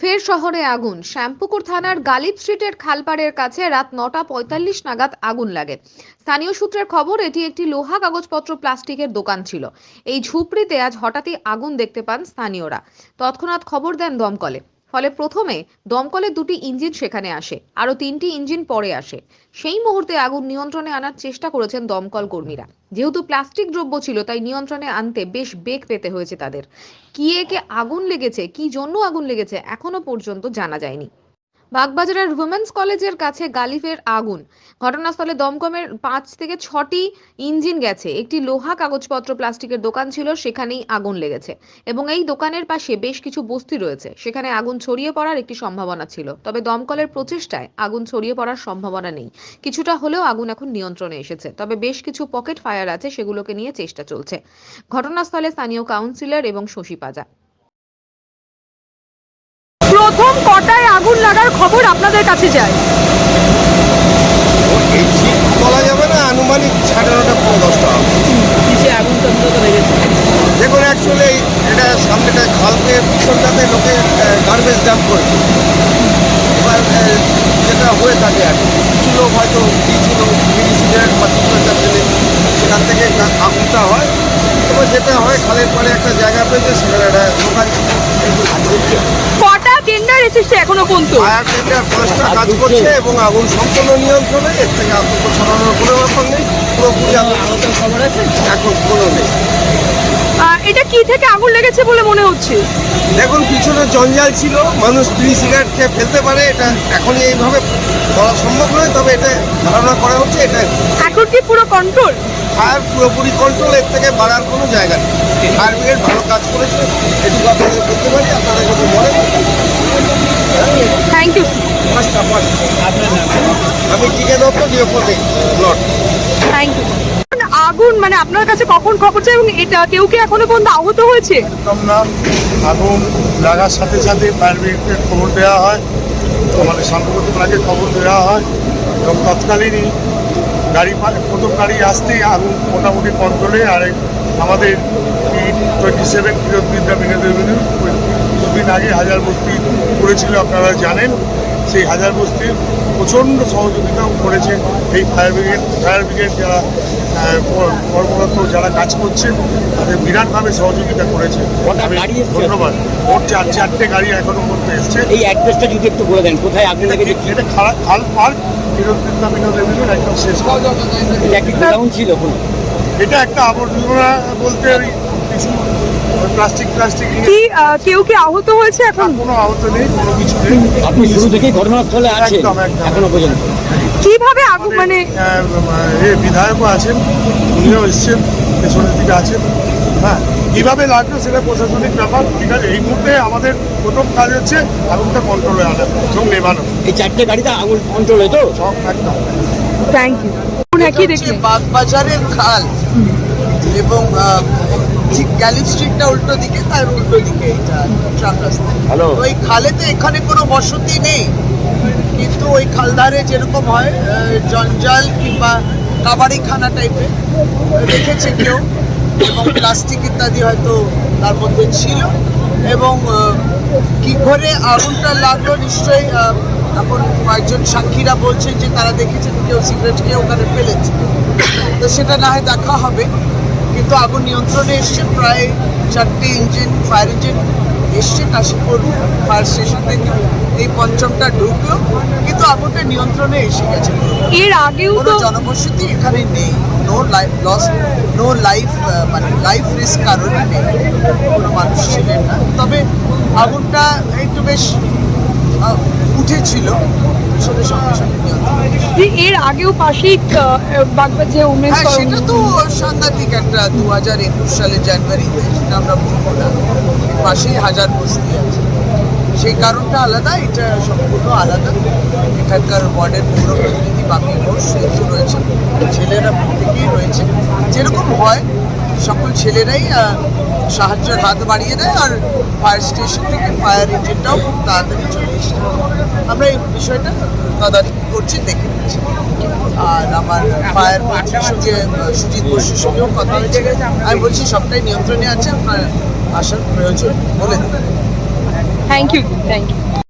ফের শহরে আগুন। শ্যামপুকুর থানার গালিব স্ট্রিটের খালপাড়ের কাছে রাত নটা পঁয়তাল্লিশ নাগাদ আগুন লাগে। স্থানীয় সূত্রের খবর, এটি একটি লোহা কাগজপত্র প্লাস্টিকের দোকান ছিল। এই ঝুপড়িতে আজ হঠাৎই আগুন দেখতে পান স্থানীয়রা। তৎক্ষণাৎ খবর দেন দমকলে। ফলে প্রথমে দমকলের দুটি ইঞ্জিন সেখানে আসে, আরও তিনটি ইঞ্জিন পরে আসে। সেই মুহূর্তে আগুন নিয়ন্ত্রণে আনার চেষ্টা করেছেন দমকল কর্মীরা। যেহেতু প্লাস্টিক দ্রব্য ছিল, তাই নিয়ন্ত্রণে আনতে বেশ বেগ পেতে হয়েছে তাদের। কি একে আগুন লেগেছে, কি জন্য আগুন লেগেছে, এখনও পর্যন্ত জানা যায়নি। বাগবাজারের উইমেন্স কলেজের কাছে গালিফের আগুন। ঘটনাস্থলে দমকমের পাঁচ থেকে ছটি ইঞ্জিন গেছে। একটি লোহা কাগজপত্র প্লাস্টিকের দোকান ছিল, সেখানেই আগুন লেগেছে। এবং এই দোকানের পাশে বেশ কিছু বস্তি রয়েছে। সেখানে আগুন ছড়িয়ে পড়ার একটি সম্ভাবনা ছিল। তবে দমকলের প্রচেষ্টায় আগুন ছড়িয়ে পড়ার সম্ভাবনা নেই। কিছুটা হলেও আগুন এখন নিয়ন্ত্রণে এসেছে। তবে বেশ কিছু পকেট ফায়ার আছে, সেগুলোকে নিয়ে চেষ্টা চলছে। ঘটনাস্থলে স্থানীয় কাউন্সিলর এবং শশী পাজা। প্রথম লাগার খবর আপনাদের কাছে যায়। বলা যাবে না আনুমানিক সাড়ে নটা পনেরো দশটা হবে। দেখুন অ্যাকচুয়ালি এটা সামনেটা খালকের পিছনটাতে লোকে গার্বেজ ড্যাম্প করেছে। এবার যেটা হয়ে থাকে আর কি কিছু লোক হয়তো দিয়েছিল বিড়ি সিগারেট বা সেখান থেকে আগুনটা হয়। এবার যেটা হয় খালের পরে একটা জায়গা পেয়েছে সেখানে একটা দোকান কটা টেন্ডার এসেছে এখনও পর্যন্ত। ফায়ার টেন্ডার ফরেস্টরা কাজ করছে এবং আগুন সম্পূর্ণ নিয়ন্ত্রণে এর থেকে আতঙ্ক ছড়ানোর কোনো ব্যাপার নেই। পুরোপুরি আহতের খবর আছে এখন কোনো নেই। এটা কি থেকে আগুন লেগেছে বলে মনে হচ্ছে? দেখুন পিছনে জঞ্জাল ছিল মানুষ বিড়ি সিগারেট খেয়ে ফেলতে পারে এটা এখনই এইভাবে বলা সম্ভব নয় তবে এটা ধারণা করা হচ্ছে এটা এখন কি পুরো কন্ট্রোল ফায়ার পুরোপুরি কন্ট্রোল এর থেকে বাড়ার কোনো জায়গা নেই। ফায়ার ব্রিগেড ভালো কাজ করেছে এটুকু আপনাদের বলতে পারি আপনারা যদি বলেন থ্যাংক ইউ পাঁচটা পাঁচটা আমি টিকে দত্ত জিওপথে ব্লট থ্যাংক ইউ আগুন মানে আপনার কাছে কখন খবর যায় এবং এটা কেউ কি এখনও পর্যন্ত আহত হয়েছে? একদম না আগুন লাগার সাথে সাথে ফায়ার ব্রিগেডকে খবর দেওয়া হয়। আমাদের শান্তপতি ওনাকে খবর দেওয়া হয়। এবং তৎকালীনই গাড়ি প্রথম গাড়ি আসতেই আগুন মোটামুটি কন্ট্রোলে আর আমাদের টোয়েন্টি সেভেন বিদ্যা বিনোদন দুদিন আগে হাজার বস্তি করেছিল, আপনারা জানেন। সেই হাজার বস্তির প্রচণ্ড সহযোগিতাও করেছে এই ফায়ার ব্রিগেড ফায়ার ব্রিগেড যারা কর্মরত যারা কাজ করছে তাদের বিরাটভাবে সহযোগিতা করেছে? ধন্যবাদ। ওর চার চারটে গাড়ি এখনও পর্যন্ত এসছে। এই অ্যাড্রেসটা যদি একটু বলে দেন কোথায় আগুন লেগেছে এটা খাল খাল পার্ক একদম শেষ। এটা ছিল এটা একটা আবর্জনা বলতে কিছু প্লাস্টিক প্লাস্টিক কি কেউ কি আহত হয়েছে এখন? কোনো আহত নেই কোনো কিছু নেই। আপনি শুরু থেকেই ঘটনাস্থলে আছেন। এখনও পর্যন্ত। কীভাবে আগুন মানে এ বিধায়কও আছেন উনিও এসছেন পেছনের দিকে আছেন। হ্যাঁ কীভাবে লাগল সেটা প্রশাসনিক ব্যাপার ঠিক আছে এই মুহূর্তে আমাদের প্রথম কাজ হচ্ছে আগুনটা কন্ট্রোলে আনা এবং নেবানো এই চারটে গাড়িতে আগুন কন্ট্রোলে তো? সব একদম। থ্যাংক ইউ বাগবাজারের খাল এবং ঠিক গ্যালিপ স্ট্রিটটা উল্টো দিকে তার উল্টো দিকে এটা ট্রাক রাস্তা। ওই খালেতে এখানে কোনো বসতি নেই। কিন্তু ওই খালধারে যেরকম হয় জঞ্জাল কিংবা কাবাড়িখানা টাইপের রেখেছে কেউ। এবং প্লাস্টিক ইত্যাদি হয়তো তার মধ্যে ছিল। এবং কি করে আগুনটা লাগল নিশ্চয়ই এখন কয়েকজন সাক্ষীরা বলছে যে তারা দেখেছেন কেউ সিগারেট খেয়ে ওখানে ফেলেছে। তো সেটা না হয় দেখা হবে। কিন্তু আগুন নিয়ন্ত্রণে এসছে। প্রায় চারটে ইঞ্জিন ফায়ার ইঞ্জিন এসছে কাশীপুর ফায়ার স্টেশন থেকে। এই পঞ্চমটা ঢুকলো কিন্তু আগুনটা নিয়ন্ত্রণে এসে গেছে। এর আগেও কোনো তো জনবসতি এখানে নেই। No life loss no life মানে লাইফ রিস্ক কারণে নেই। কোনো মানুষ ছিলেন না। তবে আগুনটা একটু বেশ উঠেছিল। এর আগেও পাশেই বাগবাজ যে উমেন্স হ্যাঁ সেটা তো সাংঘাতিক একটা দু হাজার একুশ সালের জানুয়ারিতে সেটা আমরা বলব না পাশেই হাজার বস্তি আছে। সেই কারণটা আলাদা, এটা সম্পূর্ণ আলাদা। এখানকার ওয়ার্ডের পৌর প্রতিনিধি বাকি ঘোষ রয়েছে ছেলেরা প্রত্যেকেই রয়েছে যেরকম হয় সকল ছেলেরাই সাহায্যের হাত বাড়িয়ে দেয় আর ফায়ার স্টেশন থেকে ফায়ার ইঞ্জিনটাও খুব তাড়াতাড়ি চলে এসেছে আমরা এই বিষয়টা তদারকি করছি, দেখে নিচ্ছি। আর আমার ফায়ার সঙ্গে সুজিত বসুর সঙ্গেও কথা হয়েছে। আমি বলছি সবটাই নিয়ন্ত্রণে আছে, আপনার আসার প্রয়োজন বলে দেবেন থ্যাংক ইউ থ্যাংক ইউ